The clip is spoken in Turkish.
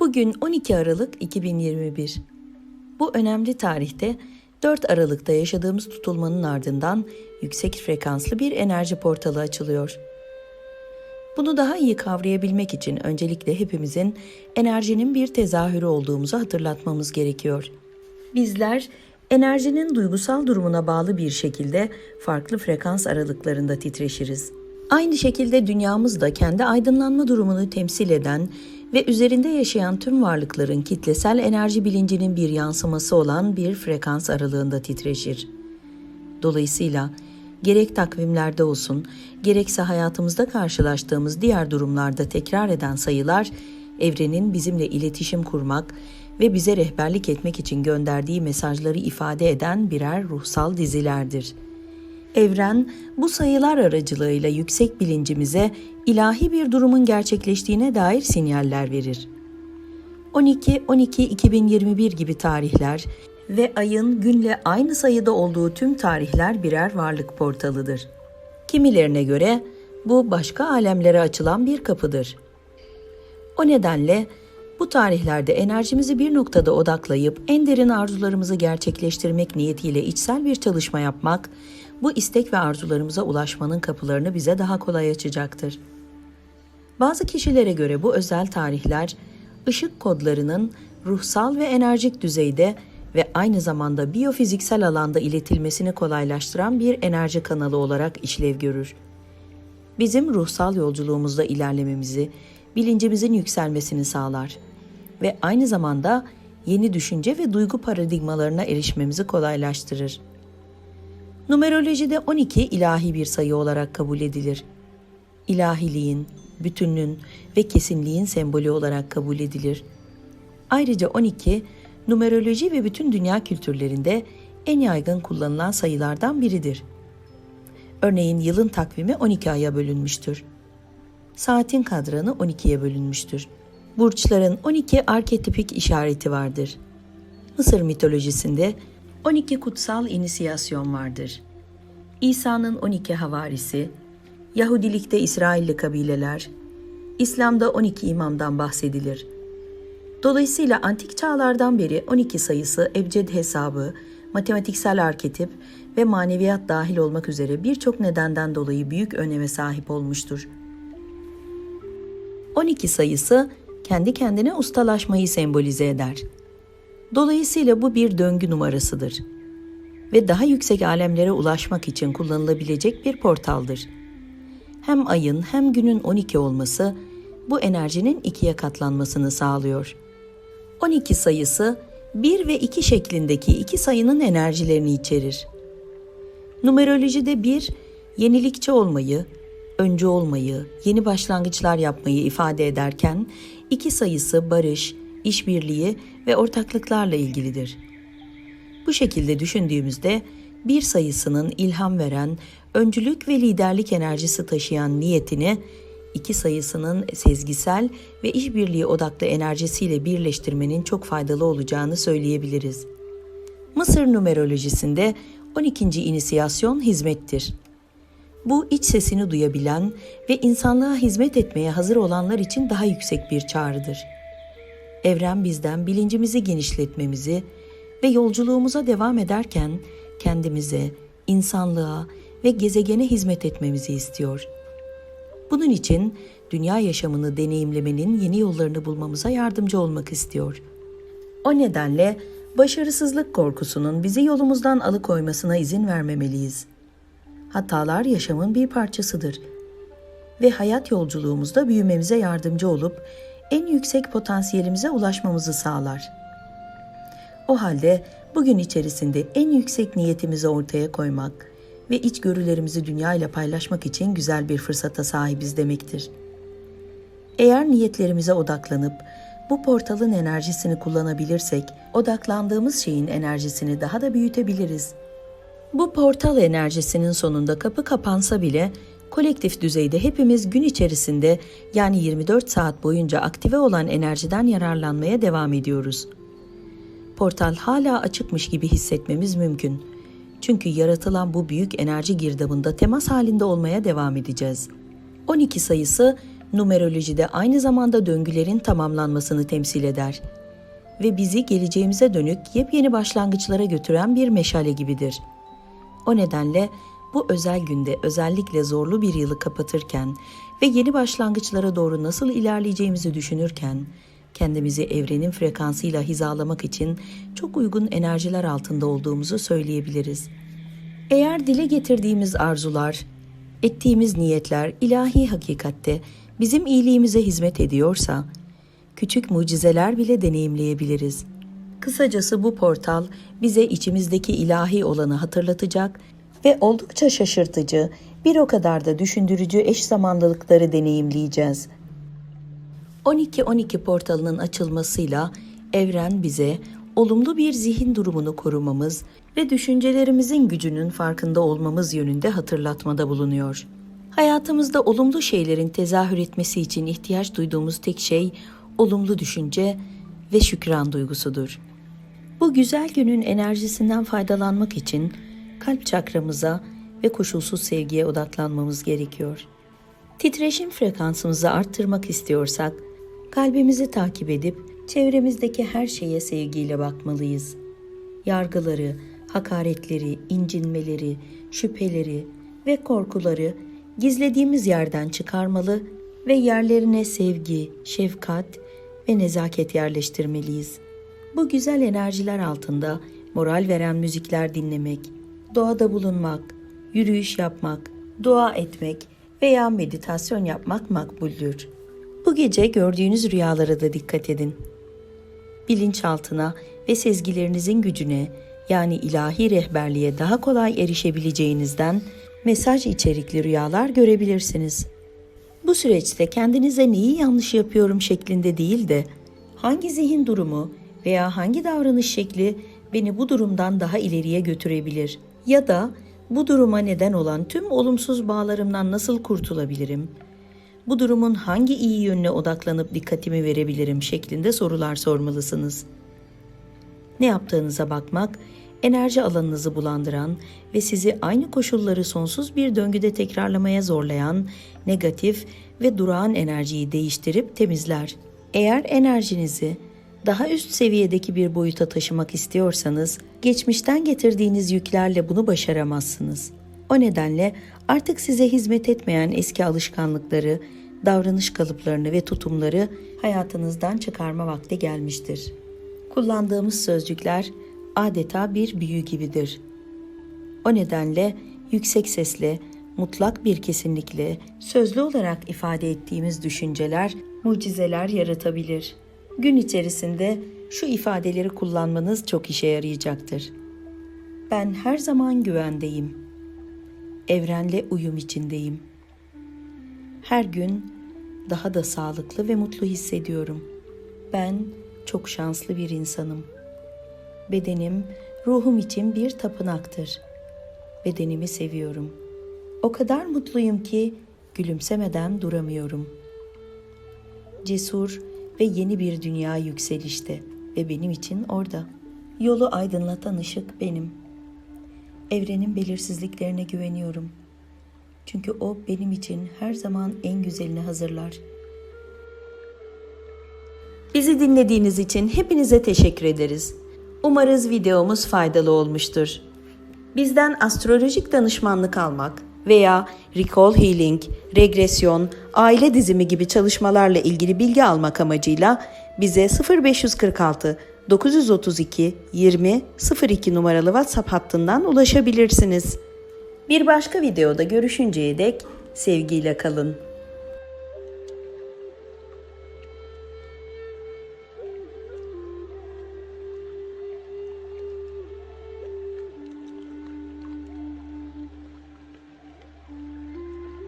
Bugün 12 Aralık 2021. Bu önemli tarihte 4 Aralık'ta yaşadığımız tutulmanın ardından yüksek frekanslı bir enerji portalı açılıyor. Bunu daha iyi kavrayabilmek için öncelikle hepimizin enerjinin bir tezahürü olduğumuzu hatırlatmamız gerekiyor. Bizler enerjinin duygusal durumuna bağlı bir şekilde farklı frekans aralıklarında titreşiriz. Aynı şekilde dünyamız da kendi aydınlanma durumunu temsil eden ve üzerinde yaşayan tüm varlıkların kitlesel enerji bilincinin bir yansıması olan bir frekans aralığında titreşir. Dolayısıyla gerek takvimlerde olsun, gerekse hayatımızda karşılaştığımız diğer durumlarda tekrar eden sayılar, evrenin bizimle iletişim kurmak ve bize rehberlik etmek için gönderdiği mesajları ifade eden birer ruhsal dizilerdir. Evren bu sayılar aracılığıyla yüksek bilincimize ilahi bir durumun gerçekleştiğine dair sinyaller verir. 12-12-2021 gibi tarihler ve ayın günle aynı sayıda olduğu tüm tarihler birer varlık portalıdır. Kimilerine göre bu başka alemlere açılan bir kapıdır. O nedenle bu tarihlerde enerjimizi bir noktada odaklayıp en derin arzularımızı gerçekleştirmek niyetiyle içsel bir çalışma yapmak, bu istek ve arzularımıza ulaşmanın kapılarını bize daha kolay açacaktır. Bazı kişilere göre bu özel tarihler, ışık kodlarının ruhsal ve enerjik düzeyde ve aynı zamanda biyofiziksel alanda iletilmesini kolaylaştıran bir enerji kanalı olarak işlev görür. Bizim ruhsal yolculuğumuzda ilerlememizi, bilincimizin yükselmesini sağlar ve aynı zamanda yeni düşünce ve duygu paradigmalarına erişmemizi kolaylaştırır. Numerolojide 12 ilahi bir sayı olarak kabul edilir. İlahiliğin, bütünlüğün ve kesinliğin sembolü olarak kabul edilir. Ayrıca 12 numeroloji ve bütün dünya kültürlerinde en yaygın kullanılan sayılardan biridir. Örneğin yılın takvimi 12 aya bölünmüştür. Saatin kadranı 12'ye bölünmüştür. Burçların 12 arketipik işareti vardır. Mısır mitolojisinde 12 kutsal inisiyasyon vardır. İsa'nın 12 havarisi, Yahudilikte İsrailli kabileler, İslam'da 12 imamdan bahsedilir. Dolayısıyla antik çağlardan beri 12 sayısı ebced hesabı, matematiksel arketip ve maneviyat dahil olmak üzere birçok nedenden dolayı büyük öneme sahip olmuştur. 12 sayısı kendi kendine ustalaşmayı sembolize eder. Dolayısıyla bu bir döngü numarasıdır ve daha yüksek alemlere ulaşmak için kullanılabilecek bir portaldır. Hem ayın hem günün 12 olması bu enerjinin ikiye katlanmasını sağlıyor. 12 sayısı 1 ve 2 şeklindeki iki sayının enerjilerini içerir. Numerolojide 1 yenilikçi olmayı, öncü olmayı, yeni başlangıçlar yapmayı ifade ederken iki sayısı barış, işbirliği ve ortaklıklarla ilgilidir. Bu şekilde düşündüğümüzde bir sayısının ilham veren, öncülük ve liderlik enerjisi taşıyan niyetini iki sayısının sezgisel ve işbirliği odaklı enerjisiyle birleştirmenin çok faydalı olacağını söyleyebiliriz. Mısır numerolojisinde 12. inisiyasyon hizmettir. Bu iç sesini duyabilen ve insanlığa hizmet etmeye hazır olanlar için daha yüksek bir çağrıdır. Evren bizden bilincimizi genişletmemizi ve yolculuğumuza devam ederken kendimize, insanlığa ve gezegene hizmet etmemizi istiyor. Bunun için dünya yaşamını deneyimlemenin yeni yollarını bulmamıza yardımcı olmak istiyor. O nedenle başarısızlık korkusunun bizi yolumuzdan alıkoymasına izin vermemeliyiz. Hatalar yaşamın bir parçasıdır ve hayat yolculuğumuzda büyümemize yardımcı olup en yüksek potansiyelimize ulaşmamızı sağlar. O halde bugün içerisinde en yüksek niyetimizi ortaya koymak ve içgörülerimizi dünya ile paylaşmak için güzel bir fırsata sahibiz demektir. Eğer niyetlerimize odaklanıp bu portalın enerjisini kullanabilirsek, odaklandığımız şeyin enerjisini daha da büyütebiliriz. Bu portal enerjisinin sonunda kapı kapansa bile kolektif düzeyde hepimiz gün içerisinde yani 24 saat boyunca aktive olan enerjiden yararlanmaya devam ediyoruz. Portal hala açıkmış gibi hissetmemiz mümkün. Çünkü yaratılan bu büyük enerji girdabında temas halinde olmaya devam edeceğiz. 12 sayısı Numerolojide aynı zamanda döngülerin tamamlanmasını temsil eder ve bizi geleceğimize dönük yepyeni başlangıçlara götüren bir meşale gibidir. O nedenle bu özel günde özellikle zorlu bir yılı kapatırken ve yeni başlangıçlara doğru nasıl ilerleyeceğimizi düşünürken kendimizi evrenin frekansıyla hizalamak için çok uygun enerjiler altında olduğumuzu söyleyebiliriz. Eğer dile getirdiğimiz arzular, ettiğimiz niyetler ilahi hakikatte bizim iyiliğimize hizmet ediyorsa, küçük mucizeler bile deneyimleyebiliriz. Kısacası bu portal bize içimizdeki ilahi olanı hatırlatacak ve oldukça şaşırtıcı, bir o kadar da düşündürücü eş zamanlılıkları deneyimleyeceğiz. 12-12 portalının açılmasıyla evren bize olumlu bir zihin durumunu korumamız ve düşüncelerimizin gücünün farkında olmamız yönünde hatırlatmada bulunuyor. Hayatımızda olumlu şeylerin tezahür etmesi için ihtiyaç duyduğumuz tek şey olumlu düşünce ve şükran duygusudur. Bu güzel günün enerjisinden faydalanmak için kalp çakramıza ve koşulsuz sevgiye odaklanmamız gerekiyor. Titreşim frekansımızı arttırmak istiyorsak kalbimizi takip edip çevremizdeki her şeye sevgiyle bakmalıyız. Yargıları, hakaretleri, incinmeleri, şüpheleri ve korkuları gizlediğimiz yerden çıkarmalı ve yerlerine sevgi, şefkat ve nezaket yerleştirmeliyiz. Bu güzel enerjiler altında moral veren müzikler dinlemek, doğada bulunmak, yürüyüş yapmak, dua etmek veya meditasyon yapmak makbuldür. Bu gece gördüğünüz rüyalara da dikkat edin. Bilinçaltına ve sezgilerinizin gücüne yani ilahi rehberliğe daha kolay erişebileceğinizden mesaj içerikli rüyalar görebilirsiniz. Bu süreçte kendinize neyi yanlış yapıyorum şeklinde değil de hangi zihin durumu veya hangi davranış şekli beni bu durumdan daha ileriye götürebilir ya da bu duruma neden olan tüm olumsuz bağlarımdan nasıl kurtulabilirim? Bu durumun hangi iyi yönüne odaklanıp dikkatimi verebilirim şeklinde sorular sormalısınız. Ne yaptığınıza bakmak, enerji alanınızı bulandıran ve sizi aynı koşulları sonsuz bir döngüde tekrarlamaya zorlayan negatif ve durağan enerjiyi değiştirip temizler. Eğer enerjinizi daha üst seviyedeki bir boyuta taşımak istiyorsanız, geçmişten getirdiğiniz yüklerle bunu başaramazsınız. O nedenle artık size hizmet etmeyen eski alışkanlıkları, davranış kalıplarını ve tutumları hayatınızdan çıkarma vakti gelmiştir. Kullandığımız sözcükler adeta bir büyü gibidir. O nedenle yüksek sesle, mutlak bir kesinlikle, sözlü olarak ifade ettiğimiz düşünceler mucizeler yaratabilir. Gün içerisinde şu ifadeleri kullanmanız çok işe yarayacaktır. Ben her zaman güvendeyim. Evrenle uyum içindeyim. Her gün daha da sağlıklı ve mutlu hissediyorum. Ben çok şanslı bir insanım. Bedenim ruhum için bir tapınaktır. Bedenimi seviyorum. O kadar mutluyum ki gülümsemeden duramıyorum. Cesur ve yeni bir dünya yükselişte ve benim için orada. Yolu aydınlatan ışık benim. Evrenin belirsizliklerine güveniyorum. Çünkü o benim için her zaman en güzelini hazırlar. Bizi dinlediğiniz için hepinize teşekkür ederiz. Umarız videomuz faydalı olmuştur. Bizden astrolojik danışmanlık almak veya recall healing, regresyon, aile dizimi gibi çalışmalarla ilgili bilgi almak amacıyla bize 0546 932 20 02 numaralı WhatsApp hattından ulaşabilirsiniz. Bir başka videoda görüşünceye dek sevgiyle kalın.